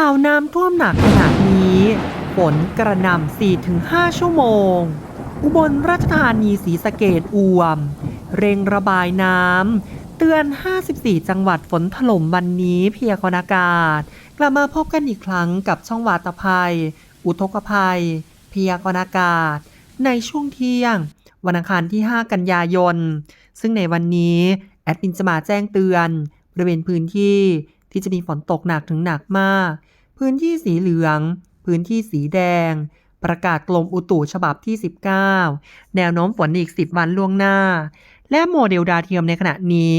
ข่าวน้ำท่วมหนักขนาดนี้ฝนกระหน่ำ4-5 ชั่วโมง อุบลราชธานีสีสะเกดอ่วม เร่งระบายน้ำ เตือน 54 จังหวัดฝนถล่มวันนี้เพียกรอากาศ กลับมาพบกันอีกครั้งกับช่องวาตภัย อุทกภัย เพียกรอากาศ ในช่วงเที่ยง วันอังคารที่ 5 กันยายน ซึ่งในวันนี้ แอดมินจะมาแจ้งเตือนบริเวณพื้นที่ ที่จะมีฝนตกหนักถึงหนักมาก พื้นที่สีเหลือง พื้นที่สีแดง ประกาศกรมอุตุฉบับที่ 19 แนวโน้มฝนอีก 10 วันล่วงหน้า และโมเดลดาวเทียมในขณะนี้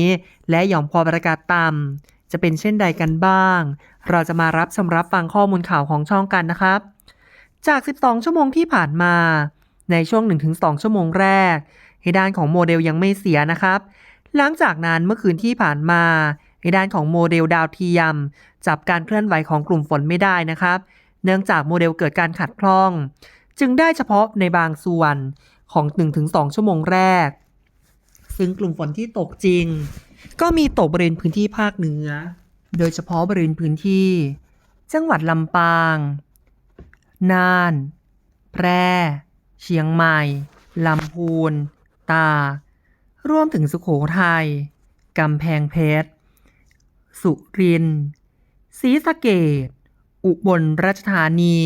และหย่อมความกดอากาศต่ำจะเป็นเช่นใดกันบ้าง เราจะมารับชมรับฟังข้อมูลข่าวของช่องกันนะครับ จาก 12 ชั่วโมงที่ผ่านมา ในช่วง 1-2 ชั่วโมงแรกให้ด้านของโมเดลยังไม่เสียนะครับ หลังจากนั้นเมื่อคืนที่ผ่านมา ในด้านของโมเดลดาวเทียม จับการเคลื่อนไหวของกลุ่มฝนไม่ได้นะครับ เนื่องจากโมเดลเกิดการขัดคล่อง จึงได้เฉพาะในบางส่วนของ 1-2 ชั่วโมงแรก ซึ่งกลุ่มฝนที่ตกจริง ก็มีตกบริเวณพื้นที่ภาคเหนือ โดยเฉพาะบริเวณพื้นที่ จังหวัดลำปาง น่าน แพร่ เชียงใหม่ ลำพูน ตากรวมถึงสุโขทัยกำแพงเพชร สุรินทร์ศรีสะเกดอุบลราชธานี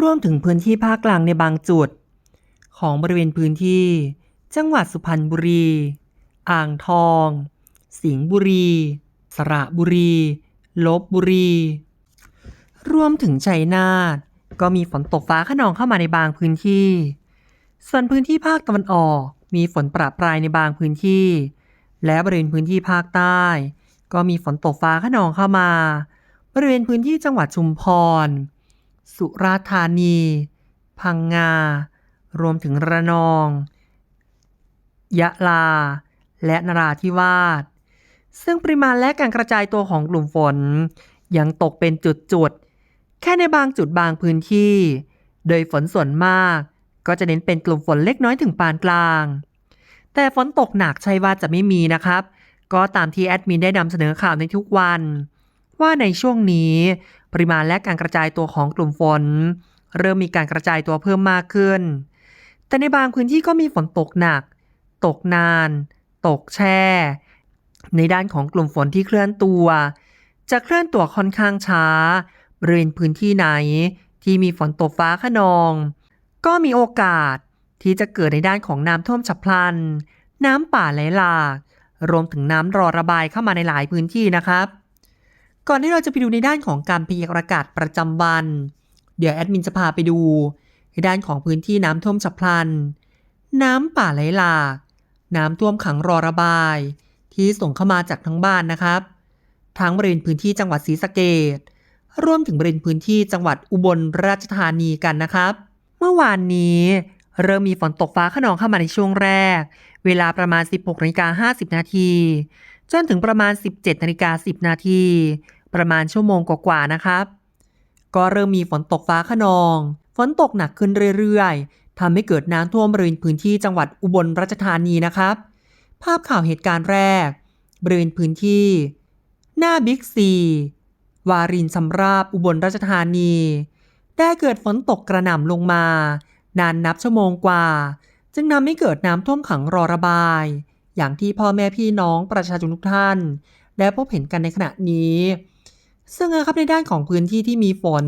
รวมถึงพื้นที่ภาคกลางในบางจุด ของบริเวณพื้นที่ จังหวัดสุพรรณบุรี อ่างทอง สิงห์บุรี สระบุรี ลบบุรี รวมถึงชัยนาทก็มีฝนตกฟ้าขนองเข้ามาในบางพื้นที่ ส่วนพื้นที่ภาคตะวันออกมีฝนประปรายในบางพื้นที่ และบริเวณพื้นที่ภาคใต้ ก็มีฝนตกฟ้าขนองเข้ามา บริเวณพื้นที่จังหวัดชุมพร สุราษฎร์ธานี พังงา รวมถึงระนอง ยะลา และนราธิวาส ซึ่งปริมาณและการกระจายตัวของกลุ่มฝน ยังตกเป็นจุดๆ แค่ในบางจุดบางพื้นที่ โดยฝนส่วนมากก็จะเน้นเป็นกลุ่มฝนเล็กน้อยถึงปานกลาง แต่ฝนตกหนักใช่ว่าจะไม่มีนะครับ ก็ตามที่แอดมินได้นำเสนอข่าวในทุกวัน ว่าในช่วงนี้ ปริมาณและการกระจายตัวของกลุ่มฝน เริ่มมีการกระจายตัวเพิ่มมากขึ้น แต่ในบางพื้นที่ก็มีฝนตกหนัก ตกนาน ตกแช่ ในด้านของกลุ่มฝนที่เคลื่อนตัว จะเคลื่อนตัวค่อนข้างช้าบริเวณพื้นที่ไหนที่มีฝนตกฟ้าขนอง ก็มีโอกาสที่จะเกิดในด้านของน้ำท่วมฉับพลัน น้ำป่าไหลหลาก รวมถึงน้ำรอระบายเข้ามาในหลายพื้นที่นะครับ ก่อนที่เราจะไปดูในด้านของการพยากรณ์อากาศประจำวัน เดี๋ยวแอดมินจะพาไปดู ในด้านของพื้นที่น้ำท่วมฉับพลัน น้ำป่าไหลหลากน้ำท่วมขังรอระบาย ที่ส่งเข้ามาจากทั้งบ้านนะครับ ทั้งบริเวณพื้นที่จังหวัดศรีสะเกดรวมถึงบริเวณพื้นที่จังหวัดอุบลราชธานีกันนะครับ เมื่อวานนี้เริ่มมีฝนตกฟ้าขนองเข้ามาในช่วงแรก เวลาประมาณ 16นาฬิกา50 นาที จนถึงประมาณ 17นาฬิกา10 นาที ประมาณชั่วโมงกว่าๆนะครับ ก็เริ่มมีฝนตกฟ้าขนอง ฝนตกหนักขึ้นเรื่อยๆทำให้เกิดน้ำท่วมบริเวณพื้นที่จังหวัดอุบลราชธานีนะครับ ภาพข่าวเหตุการณ์แรก บริเวณพื้นที่ หน้าบิ๊กซีวารินชำราบอุบลราชธานี ได้เกิดฝนตกกระหน่ำลงมา นานนับชั่วโมงกว่า จึงนำให้เกิดน้ำท่วมขังรอระบาย อย่างที่พ่อแม่พี่น้องประชาชนทุกท่าน ได้พบเห็นกันในขณะนี้ ซึ่งนะครับในด้านของพื้นที่ที่มีฝน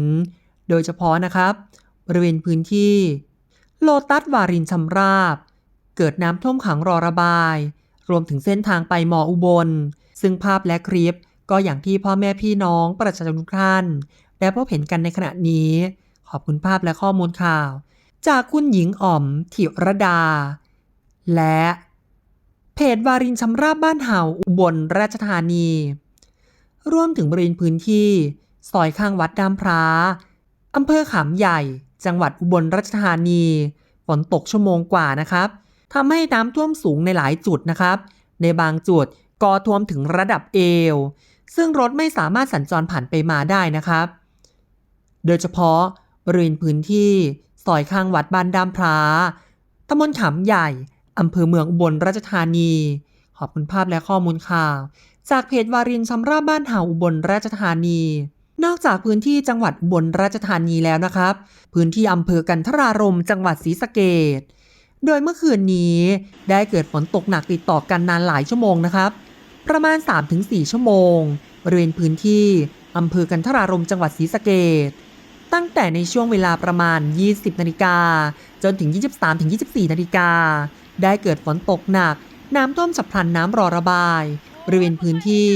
โดยเฉพาะนะครับ บริเวณพื้นที่โลตัสวารินชำราบ เกิดน้ำท่วมขังรอระบาย รวมถึงเส้นทางไปมออุบล ซึ่งภาพและคลิปก็อย่างที่พ่อแม่พี่น้องประชาชนทุกท่าน ได้พบเห็นกันในขณะนี้ ขอบคุณภาพและข้อมูลข่าว จากคุณหญิงอ๋อมถิรดา และเพจวารินชำราบบ้านเห่าอุบลราชธานี รวมถึงบริเวณพื้นที่ซอยข้างวัดดามพร้าอำเภอขามใหญ่ จังหวัดอุบลราชธานีฝนตกชั่วโมงกว่านะครับทำให้น้ำท่วมสูงในหลายจุดนะครับ ในบางจุดก็ท่วมถึงระดับเอว ซึ่งรถไม่สามารถสัญจรผ่านไปมาได้นะครับ โดยเฉพาะบริเวณพื้นที่ ซอยข้างวัดบ้านดามพร้าตำบลขามใหญ่ อำเภอเมืองอุบลราชธานี ขอบคุณภาพและข้อมูลข่าว จากเพจวารินชำราบบ้านหาอุบลราชธานี นอกจากพื้นที่จังหวัดอุบนราชธานีแล้วนะครับ พื้นที่อำเภอกันทรารมจังหวัดศรีสะเกดโดยเมื่อคืนนี้ได้เกิดฝนตกหนักติดต่อกันนานหลายชั่วโมงนะครับ ประมาณ 3-4 ชั่วโมง บริเวณพื้นที่อำเภอกันทรารมจังหวัดศรีสะเกด ตั้งแต่ในช่วงเวลาประมาณ 20 นาฬิกา จนถึง 23-24 นาฬิกา ได้เกิดฝนตกหนัก น้ำท่วมฉับพลันน้ำรอระบาย บริเวณพื้นที่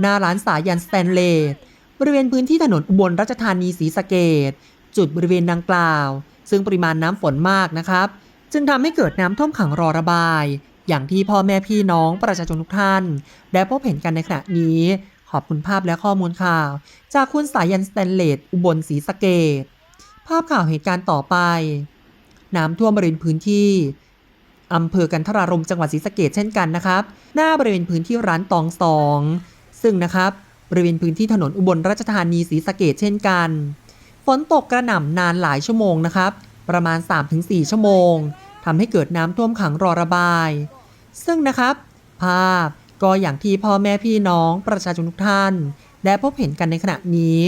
หน้าร้านสายันสแตนเลสบริเวณพื้นที่ถนนอุบลราชธานีศรีสะเกดจุดบริเวณดังกล่าว ซึ่งปริมาณน้ำฝนมากนะครับ จึงทำให้เกิดน้ำท่วมขังรอระบาย อย่างที่พ่อแม่พี่น้องประชาชนทุกท่าน ได้พบเห็นกันในขณะนี้ ขอบคุณภาพและข้อมูลข่าว จากคุณสายันสแตนเลสอุบลศรีสะเกดภาพข่าวเหตุการณ์ต่อไป น้ำท่วมบริเวณพื้นที่อำเภอกันทรารมจังหวัดศรีสะเกดเช่นกันนะครับ หน้าบริเวณพื้นที่ร้านตองสองซึ่งนะครับบริเวณพื้นที่ถนนอุบลราชธานีศรีสะเกดเช่นกัน ฝนตกกระหน่ำนานหลายชั่วโมงนะครับ ประมาณ 3-4 ชั่วโมงทำให้เกิดน้ำท่วมขังรอระบาย ซึ่งนะครับ ภาพ ก็อย่างที่พ่อแม่พี่น้องประชาชนทุกท่าน ได้พบเห็นกันในขณะนี้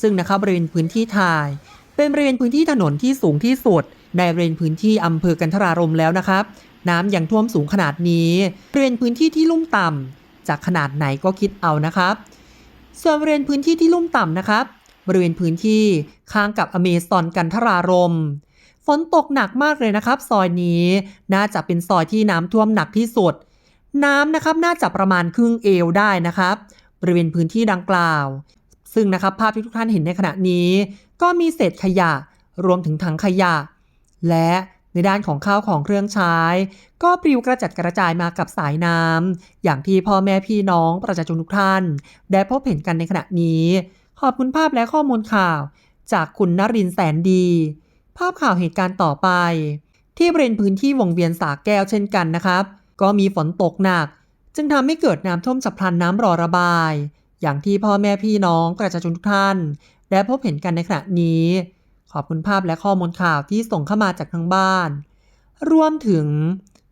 ซึ่งนะครับบริเวณพื้นที่ถ่าย เป็นบริเวณพื้นที่ถนนที่สูงที่สุดในบริเวณพื้นที่อำเภอกันทรารมแล้วนะครับ น้ำยังท่วมสูงขนาดนี้บริเวณพื้นที่ที่ลุ่มต่ำจากขนาดไหนก็คิดเอานะครับ ส่วนบริเวณพื้นที่ที่ลุ่มต่ำนะครับ บริเวณพื้นที่ข้างกับอเมซอนกันทรารมฝนตกหนักมากเลยนะครับ ซอยนี้น่าจะเป็นซอยที่น้ำท่วมหนักที่สุด น้ำนะครับน่าจะประมาณครึ่งเอวได้นะครับบริเวณพื้นที่ดังกล่าว ซึ่งนะครับภาพที่ทุกท่านเห็นในขณะนี้ ก็มีเศษขยะรวมถึงถังขยะ และในด้านของข้าวของเครื่องใช้ ก็ปลิวกระจัดกระจายมากับสายน้ำอย่างที่พ่อแม่พี่น้องประชาชนทุกท่าน ได้พบเห็นกันในขณะนี้ ขอบคุณภาพและข้อมูลข่าว จากคุณนรินทร์แสนดี ภาพข่าวเหตุการณ์ต่อไป ที่บริเวณพื้นที่วงเวียนสาแก้วเช่นกันนะครับ ก็มีฝนตกหนัก จึงทำให้เกิดน้ำท่วมฉับพลันน้ำรอระบาย อย่างที่พ่อแม่พี่น้องประชาชนทุกท่าน ได้พบเห็นกันในขณะนี้ ขอบคุณภาพและข้อมูลข่าวที่ส่งเข้ามาจากทางบ้าน รวมถึง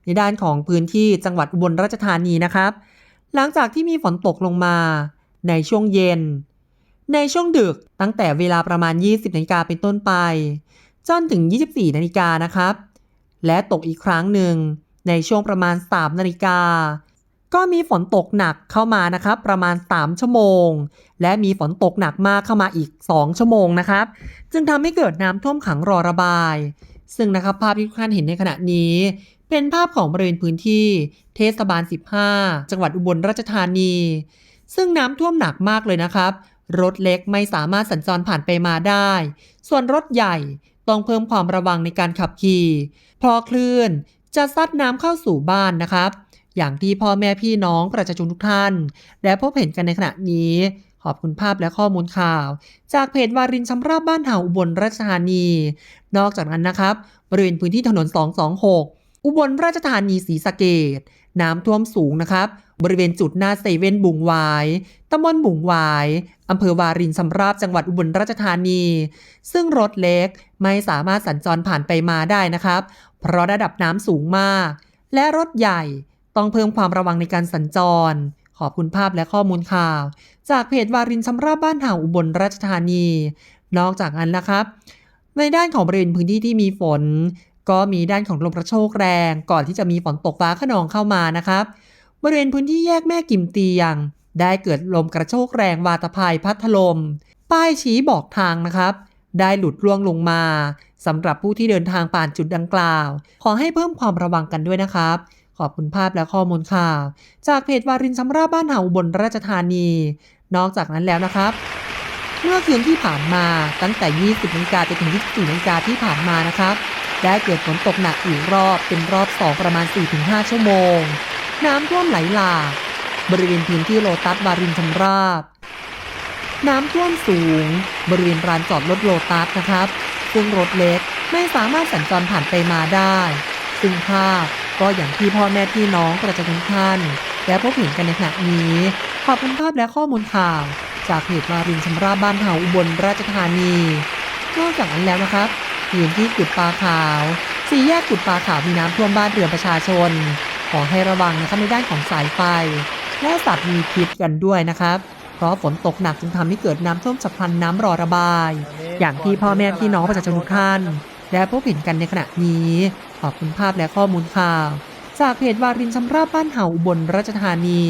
ในด้านของพื้นที่จังหวัดอุบลราชธานีนะครับ หลังจากที่มีฝนตกลงมา ในช่วงเย็น ในช่วงดึกตั้งแต่เวลาประมาณ 20นาฬิกาเป็นต้นไปจนถึง 24นาฬิกานะครับ และตกอีกครั้งหนึ่ง ในช่วงประมาณ 3 นาฬิกา ก็มีฝนตกหนักเข้ามานะครับ ประมาณ 3 ชั่วโมง และมีฝนตกหนักมากเข้ามาอีก 2 ชั่วโมงนะครับ จึงทำให้เกิดน้ำท่วมขังรอระบาย ซึ่งนะครับภาพที่ทุกท่านเห็นในขณะนี้ เป็นภาพของบริเวณพื้นที่เทศบาล 15 จังหวัดอุบลราชธานี ซึ่งน้ำท่วมหนักมากเลยนะครับ รถเล็กไม่สามารถสัญจรผ่านไปมาได้ ส่วนรถใหญ่ต้องเพิ่มความระวังในการขับขี่เพราะคลื่น จะซัดน้ำเข้าสู่บ้านนะครับ อย่างที่พ่อแม่พี่น้องประชาชนทุกท่าน ได้พบเห็นกันในขณะนี้ ขอบคุณภาพและข้อมูลข่าว จากเพจวารินชำราบบ้านเห่าอุบลราชธานี นอกจากนั้นนะครับบริเวณพื้นที่ถนน 226 อุบลราชธานีศรีสะเกดน้ำท่วมสูงนะครับ บริเวณจุดหน้าเซเว่นบุงวายตำบลบุงวายอำเภอวารินชำราบจังหวัดอุบลราชธานี ซึ่งรถเล็กไม่สามารถสัญจรผ่านไปมาได้นะครับ เพราะระดับน้ำสูงมาก และรถใหญ่ต้องเพิ่มความระวังในการสัญจร ขอบคุณภาพและข้อมูลข่าว จากเพจวารินชำราบบ้านห่าอุบลราชธานี นอกจากนั้นนะครับ ในด้านของบริเวณพื้นที่ที่มีฝน ก็มีด้านของลมกระโชกแรง ก่อนที่จะมีฝนตกฟ้าขนองเข้ามานะครับ บริเวณพื้นที่แยกแม่กิมเตียง ได้เกิดลมกระโชกแรงวาตภัยพัดถลมป้ายชี้บอกทางนะครับ ได้หลุดร่วงลงมา สำหรับผู้ที่เดินทางผ่านจุดดังกล่าว ขอให้เพิ่มความระวังกันด้วยนะครับ ขอบคุณภาพและข้อมูลข่าว จากเพจวารินชำราบบ้านเห่าอุบนราชธานี นอกจากนั้นแล้วนะครับเมื่อคืนที่ผ่านมาตั้งแต่ 20นาฬิกาไปถึง 24นาฬิกาที่ผ่านมานะครับ ได้เกิดฝนตกหนักอีกรอบเป็นรอบ 2 ประมาณ 4-5 ชั่วโมง น้ำท่วมไหลหลากบริเวณพื้นที่โลตัสวารินชำราบ น้ำท่วมสูง บริเวณร้านจอดรถโลตัสนะครับ ซึ่งรถเล็กไม่สามารถสัญจรผ่านไปมาได้ ซึ่งภาพก็อย่างที่พ่อแม่พี่น้องประชาชนทุกท่าน และพบเห็นกันในขณะนี้ ขอบคุณภาพและข้อมูลข่าว จากเพจวารินชำราบบ้านเห่าอุบลราชธานีนอกจากนั้นแล้วนะครับพื้นที่กุดปลาขาวสี่แยกกุดปลาขาวมีน้ำท่วมบ้านเรือนประชาชน ขอให้ระวังนะครับในด้านของสายไฟ และสัตว์มีพิษกันด้วยนะครับ ราะฝนตกหนักจึงทำให้เกิดน้ำท่วมฉับพลันน้ำรอระบาย อย่างที่พ่อแม่พี่น้องประชาชนทุกท่านได้พบเห็นกันในขณะนี้ ขอบคุณภาพและข้อมูลข่าว จากเพจวารินชำราบบ้านเห่าอุบลราชธานี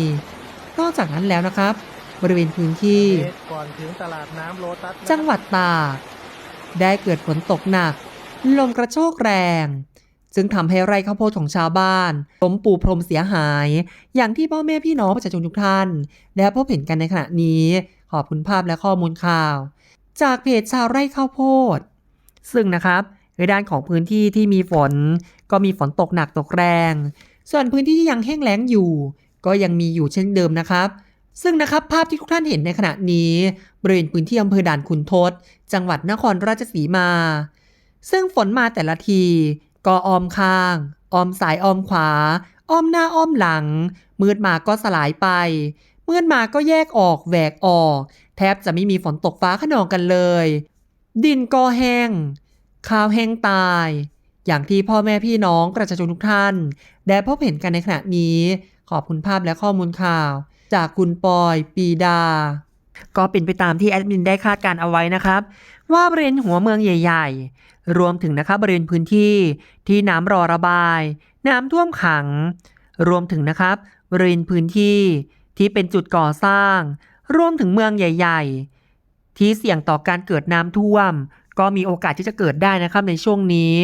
นอกจากนั้นแล้วนะครับ บริเวณพื้นที่ก่อนถึงตลาดน้ำโลตัสจังหวัดตากได้เกิดฝนตกหนัก ลมกระโชกแรง ซึ่งทำให้ไร่ข้าวโพดของชาวบ้านล้มปูพรมเสียหาย อย่างที่พ่อแม่พี่น้องประชาชนทุกท่านได้พบเห็นกันในขณะนี้ ขอบคุณภาพและข้อมูลข่าว จากเพจชาวไร่ข้าวโพด ซึ่งนะครับในด้านของพื้นที่ที่มีฝน ก็มีฝนตกหนักตกแรง ส่วนพื้นที่ที่ยังแห้งแล้งอยู่ ก็ยังมีอยู่เช่นเดิมนะครับ ซึ่งนะครับภาพที่ทุกท่านเห็นในขณะนี้บริเวณพื้นที่อำเภอด่านขุนทด จังหวัดนครราชสีมา ซึ่งฝนมาแต่ละที ก็อ้อมข้าง อ้อมซ้ายอ้อมขวา อ้อมหน้าอ้อมหลัง มืดมาก็สลายไป มืดมาก็แยกออกแหวกออก แทบจะไม่มีฝนตกฟ้าขนองกันเลย ดินก็แห้ง ข้าวแห้งตาย อย่างที่พ่อแม่พี่น้องประชาชนทุกท่านได้พบเห็นกันในขณะนี้ ขอบคุณภาพและข้อมูลข่าว จากคุณปอยปีดา ก็เป็นไปตามที่แอดมินได้คาดการเอาไว้นะครับ ว่าบริเวณหัวเมืองใหญ่ ๆ รวมถึงนะครับบริเวณพื้นที่ที่น้ำรอระบาย น้ำท่วมขัง รวมถึงนะครับบริเวณพื้นที่ที่เป็นจุดก่อสร้าง รวมถึงเมืองใหญ่ ๆ ที่เสี่ยงต่อการเกิดน้ำท่วม ก็มีโอกาสที่จะเกิดได้นะครับในช่วงนี้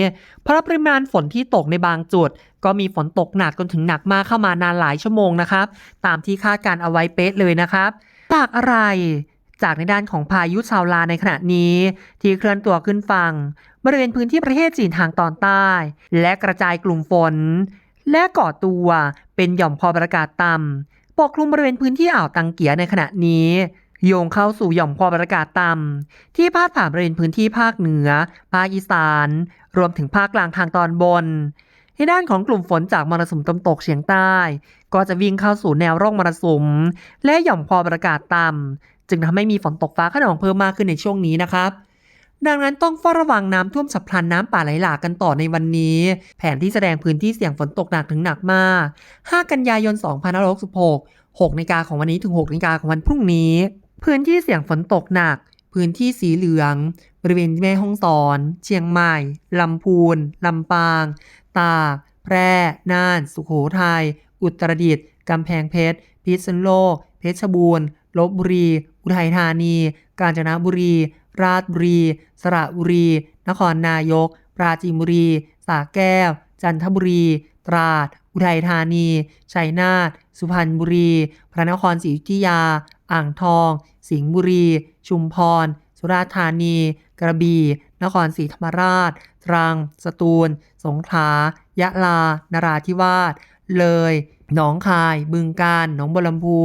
เพราะปริมาณฝนที่ตกในบางจุด ก็มีฝนตกหนักจนถึงหนักมากเข้ามานานหลายชั่วโมงนะครับ ตามที่คาดการเอาไว้เป๊ะเลยนะครับ จากอะไร จากในด้านของพายุชาวลาในขณะนี้ ที่เคลื่อนตัวขึ้นฝั่งบริเวณพื้นที่ประเทศจีนทางตอนใต้ และกระจายกลุ่มฝน และก่อตัวเป็นหย่อมความกดอากาศต่ำปกคลุมบริเวณพื้นที่อ่าวตังเกียในขณะนี้โยงเข้าสู่หย่อมความกดอากาศต่ำที่พาดผ่านบริเวณพื้นที่ภาคเหนือ ภาคอีสาน รวมถึงภาคกลางทางตอนบน ในด้านของกลุ่มฝนจากมรสุมตะวันตกเฉียงใต้ ก็จะวิ่งเข้าสู่แนวร่องมรสุม และหย่อมความอากาศต่ำจึงทำให้มีฝนตกฟ้าขนองเพิ่มมากขึ้นในช่วงนี้นะครับดังนั้นต้องเฝ้าระวังน้ำท่วมฉับพลันน้ำป่าไหลหลากกันต่อในวันนี้ แผนที่แสดงพื้นที่เสี่ยงฝนตกหนักถึงหนักมาก 5 กันยายน 2566 6นาฬิกาของวันนี้ถึง6นาฬิกาของวันพรุ่งนี้ พื้นที่เสี่ยงฝนตกหนัก พื้นที่สีเหลือง บริเวณแม่ฮ่องสอน เชียงใหม่ ลำพูน ลำปาง ตาก แพร่ น่าน สุโขทัย อุตรดิตถ์กำแพงเพชร พิษณุโลก เพชรบูรณ์ ลบบุรี อุทัยธานี กาญจนบุรี ราชบุรี สระบุรี นครนายก ปราจีนบุรีสระแก้ว จันทบุรี ตราด อุทัยธานี ชัยนาท สุพรรณบุรี พระนครศรีอยุธยา อ่างทอง สิงห์บุรี ชุมพร สุราษฎร์ธานี กระบี่ นครศรีธรรมราช ตรัง สตูล สงขลายะลา นราธิวาส เลย หนองคาย บึงกาฬ หนองบัวลำพู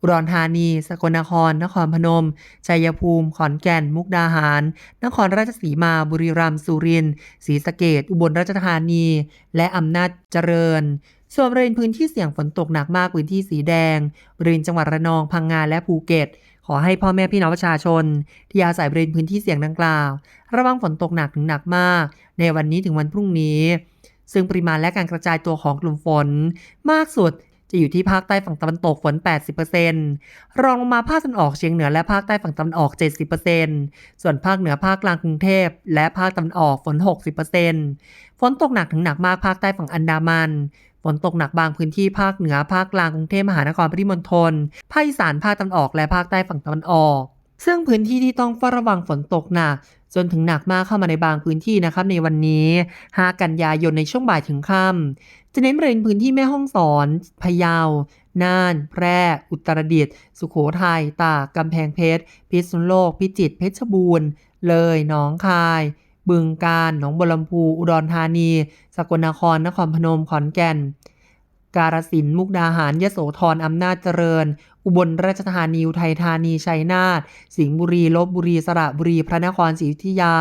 อุดรธานี สกลนคร นครพนม ชัยภูมิ ขอนแก่น มุกดาหาร นครราชสีมา บุรีรัมย์ สุรินทร์ ศรีสะเกษอุบลราชธานี และอำนาจเจริญส่วนบริเวณพื้นที่เสี่ยงฝนตกหนักมากพื้นที่สีแดงบริเวณจังหวัดระนอง พังงา และภูเก็ต ขอให้พ่อแม่พี่น้องประชาชน ที่อาศัยบริเวณพื้นที่เสี่ยงดังกล่าว ระวังฝนตกหนักถึงหนักมาก ในวันนี้ถึงวันพรุ่งนี้ ซึ่งปริมาณและการกระจายตัวของกลุ่มฝน มากสุดจะอยู่ที่ภาคใต้ฝั่งตะวันตกฝน 80%รองลงมาภาคตะวันออกเฉียงเหนือและภาคใต้ฝั่งตะวันออก 70%ส่วนภาคเหนือภาคกลางกรุงเทพและภาคตะวันออกฝน 60%ฝนตกหนักถึงหนักมากภาคใต้ฝั่งอันดามัน ฝนตกหนักบางพื้นที่ภาคเหนือภาคกลางกรุงเทพมหานครปริมณฑลภาคอีสานภาคตะวันออกและภาคใต้ฝั่งตะวันออก ซึ่งพื้นที่ที่ต้องเฝ้าระวังฝนตกหนักจนถึงหนักมากเข้ามาในบางพื้นที่นะครับในวันนี้ 5 กันยายนในช่วงบ่ายถึงค่ำจะเน้นบริเวณพื้นที่แม่ฮ่องสอน พะเยา น่าน แพร่ อุตรดิตถ์ สุโขทัย ตาก กำแพงเพชร พิษณุโลก พิจิตร เพชรบูรณ์ เลย หนองคาย บึงกาฬหนองบัวลำพูอุดรธานี สกลนคร นครพนม ขอนแก่น กาฬสินธุ์มุกดาหารยโสธรอำนาจเจริญ อุบลราชธานีอุทัยธานี ชัยนาท สิงห์บุรี ลบบุรี สระบุรี พระนครศรีอยุธยา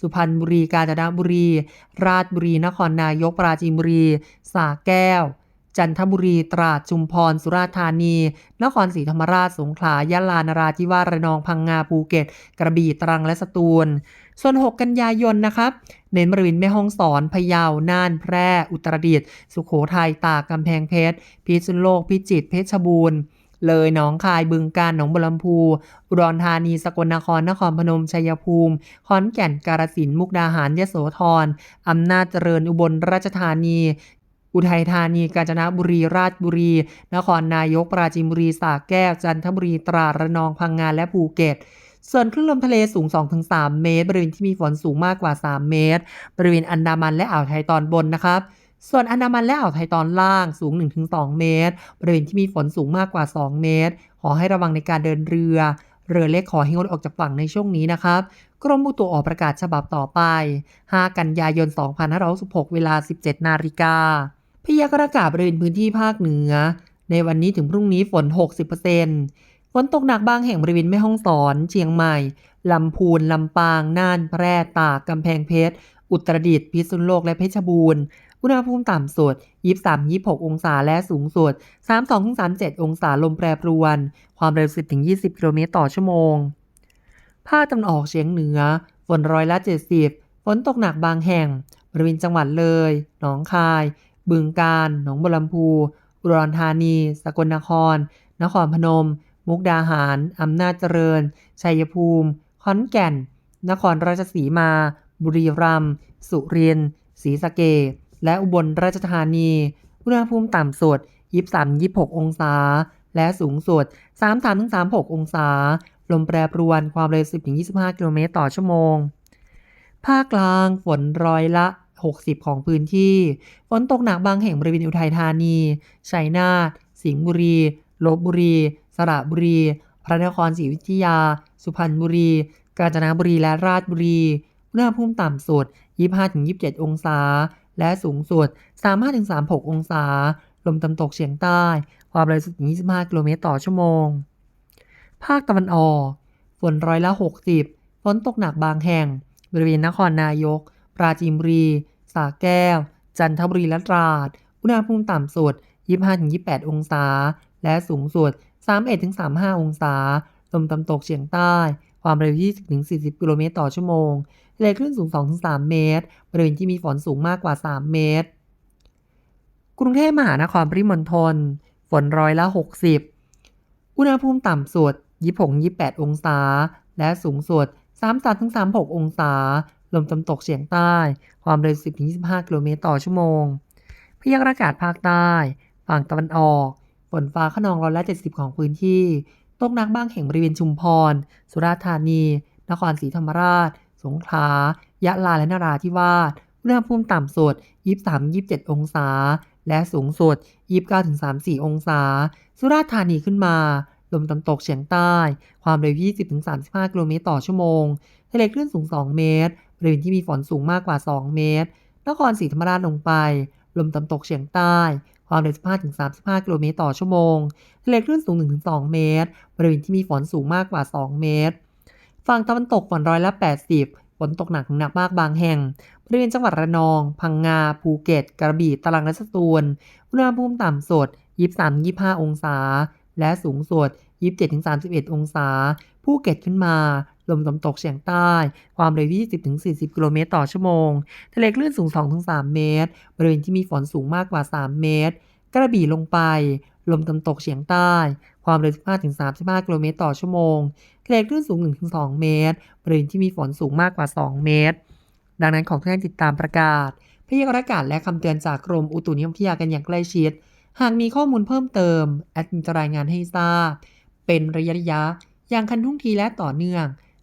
สุพรรณบุรี กาญจนบุรี ราชบุรี นครนายก ปราจีนบุรีสระแก้ว จันทบุรี ตราดชุมพร สุราษฎร์ธานี นครศรีธรรมราช สงขลา ยะลา นราธิวาส ระนอง พังงา ภูเก็ต กระบี่ ตรัง และสตูล ส่วน 6 กันยายนนะครับเน้นบริเวณแม่ฮ่องสอนพะเยา น่าน แพร่ อุตรดิตถ์สุโขทัย ตากกำแพงเพชร พิษณุโลก พิจิตร เพชรบูรณ์ เลยหนองคาย บึงกาฬ หนองบัวลำพู อุดรธานี สกลนคร นครพนม ชัยภูมิ ขอนแก่น กาฬสินธุ์ มุกดาหาร ยโสธร อำนาจเจริญ อุบลราชธานี อุทัยธานี กาญจนบุรี ราชบุรี นครนายก ปราจีนบุรี สระแก้ว จันทบุรี ตราด ระนอง พังงานและภูเก็ต ส่วนคลื่นลมทะเลสูง 2-3 เมตร บริเวณที่มีฝนสูงมากกว่า 3 เมตร บริเวณอันดามันและอ่าวไทยตอนบนนะครับ ส่วนอันดามันและอ่าวไทยตอนล่างสูง 1-2 เมตร บริเวณที่มีฝนสูงมากกว่า 2 เมตร ขอให้ระวังในการเดินเรือ เรือเล็กขอให้งดออกจากฝั่งในช่วงนี้นะครับ กรมอุตุออกประกาศฉบับต่อไป 5 กันยายน 2566 เวลา 17 นาฬิกาพยากรณ์อากาศบริเวณพื้นที่ภาคเหนือ ในวันนี้ถึงพรุ่งนี้ฝน 60% นตกหนักบางแห่งบริเวณแม่ฮ่องสอน เชียงใหม่ ลำพูน ลำปาง น่าน แพร่ ตาก กำแพงเพชร อุตรดิตถ์ พิษณุโลก และเพชรบูรณ์ อุณหภูมิต่ำสุด 23-26 องศา และสูงสุด 32-37 องศา ลมแปรปรวน ความเร็ว 10-20 กิโลเมตรต่อชั่วโมง ภาคตะวันออกเฉียงเหนือ ฝนร้อยละ 70 ฝนตกหนักบางแห่ง บริเวณจังหวัดเลย หนองคาย บึงกาฬ หนองบัวลำพู อุดรธานี สกลนคร นครพนม มุกดาหาร อำนาจเจริญ ชัยภูมิ ขอนแก่น นครราชสีมา บุรีรัมย์ สุรินทร์ ศรีสะเกษและอุบลราชธานี อุณหภูมิต่ำสุด 23-26 องศา และสูงสุด 33-36 องศา ลมแปรปรวน ความเร็ว 10-25 กิโลเมตรต่อชั่วโมง ภาคกลาง ฝนร้อยละ 60 ของพื้นที่ ฝนตกหนักบางแห่งบริเวณอุทัยธานี ชัยนาท สิงห์บุรี ลบบุรี สระบุรี พระนครศรีอยุธยา สุพรรณบุรี กาญจนบุรีและราชบุรีอุณหภูมิต่ำสุด 25-27 องศา และสูงสุด 35-36 องศา ลมตะวันตกเฉียงใต้ ความเร็ว10-25 กิโลเมตรต่อชั่วโมง ภาคตะวันออก ฝนร้อยละ 60 ฝนตกหนักบางแห่ง บริเวณนครนายก ปราจีนบุรีสระแก้ว จันทบุรีและตราด อุณหภูมิต่ำสุด 25-28 องศา และสูงสุด 31-35 องศา ลมตะวันตกเฉียงใต้ ความเร็ว 20-40 กิโลเมตรต่อชั่วโมงทะเลคลื่นสูง 2-3 เมตร บริเวณที่มีฝนสูงมากกว่า 3 เมตร กรุงเทพมหานครปริมณฑล ฝนร้อยละ 60 อุณหภูมิต่ำสุด 26-28 องศา และสูงสุด 33-36 องศา ลมตะวันตกเฉียงใต้ ความเร็ว 10-25 กิโลเมตรต่อชั่วโมงพยากรณ์อากาศภาคใต้ ฝั่งตะวันออก ฝนฟ้าขนองร้อยละ 70 ของพื้นที่ ตกหนักบ้างแห่งบริเวณชุมพร สุราษฎร์ธานี นครศรีธรรมราช สงขลา ยะลา และนราธิวาสอุณหภูมิต่ำสุด 23-27 องศา และสูงสุด 29-34 องศา สุราษฎร์ธานีขึ้นมา ลมตะวันตกเฉียงใต้ ความเร็ว 20-35 กิโลเมตรต่อชั่วโมง ทะเลคลื่นสูง 2 เมตร บริเวณที่มีฝนสูงมากกว่า 2 เมตร นครศรีธรรมราชลงไป ลมตะวันตกเฉียงใต้ ความเร็ว 15-35 กิโลเมตรต่อชั่วโมงทะเลคลื่นสูง 1-2 เมตร บริเวณที่มีฝนสูงมากกว่า 2 เมตร ฝั่งตะวันตกฝนร้อยละ 80 ฝนตกหนักถึงหนักมากบางแห่ง บริเวณจังหวัดระนอง พังงา ภูเก็ต กระบี่ ตรังและสตูล อุณหภูมิต่ำสุด 23-25 องศา และสูงสุด 27-31 องศา ภูเก็ตขึ้นมา ลมตะวันตกเฉียงใต้ ความเร็ว 20-40 กิโลเมตรต่อชั่วโมง ทะเลคลื่นสูง 2-3 เมตร บริเวณที่มีฝนสูงมากกว่า 3 เมตร กระบี่ลงไป ลมตะวันตกเฉียงใต้ ความเร็ว 15-35 กิโลเมตรต่อชั่วโมง ทะเลคลื่นสูง 1-2 เมตร บริเวณที่มีฝนสูงมากกว่า 2 เมตร ดังนั้นขอทุกท่านติดตามประกาศพยากรณ์อากาศและคำเตือนจากกรมอุตุนิยมวิทยากันอย่างใกล้ชิด หากมีข้อมูลเพิ่มเติม แอดมินจะรายงานให้ทราบ เป็นระยะระยะอย่างคันทุ่งทีและต่อเนื่อง